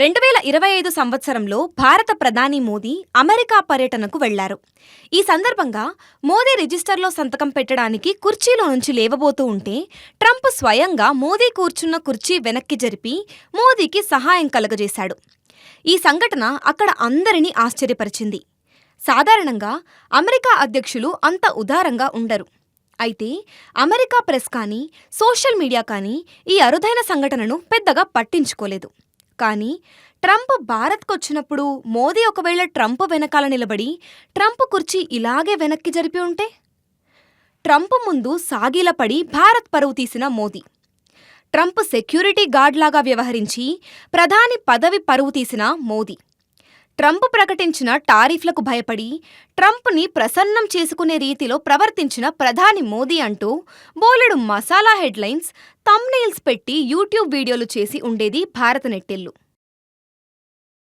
రెండు వేల ఇరవై ఐదు సంవత్సరంలో భారత ప్రధాని మోదీ అమెరికా పర్యటనకు వెళ్ళారు. ఈ సందర్భంగా మోదీ రిజిస్టర్లో సంతకం పెట్టడానికి కుర్చీలో నుంచి లేవబోతూ ఉంటే ట్రంప్ స్వయంగా మోదీ కూర్చున్న కుర్చీ వెనక్కి జరిపి మోదీకి సహాయం కలగజేశాడు. ఈ సంఘటన అక్కడ అందరినీ ఆశ్చర్యపరిచింది. సాధారణంగా అమెరికా అధ్యక్షులు అంత ఉదారంగా ఉండరు. అయితే అమెరికా ప్రెస్ కానీ సోషల్ మీడియా కానీ ఈ అరుదైన సంఘటనను పెద్దగా పట్టించుకోలేదు. కానీ ట్రంప్ భారత్కొచ్చినప్పుడు మోదీ ఒకవేళ ట్రంప్ వెనకాల నిలబడి ట్రంప్ కుర్చీ ఇలాగే వెనక్కి జరిపి ఉంటే? ట్రంప్ ముందు సాగిలపడి భారత్ పరువు తీసిన మోదీ. ట్రంప్ సెక్యూరిటీ గార్డ్లాగా వ్యవహరించి ప్రధాని పదవి పరువు తీసిన మోదీ. ట్రంప్ ప్రకటించిన టారిఫ్లకు భయపడి ట్రంప్ని ప్రసన్నం చేసుకునే రీతిలో ప్రవర్తించిన ప్రధాని మోదీ అంటూ బోలెడు మసాలా హెడ్లైన్స్ తమ్నెయిల్స్ పెట్టి యూట్యూబ్ వీడియోలు చేసి ఉండేది భారత నెట్టెల్లు.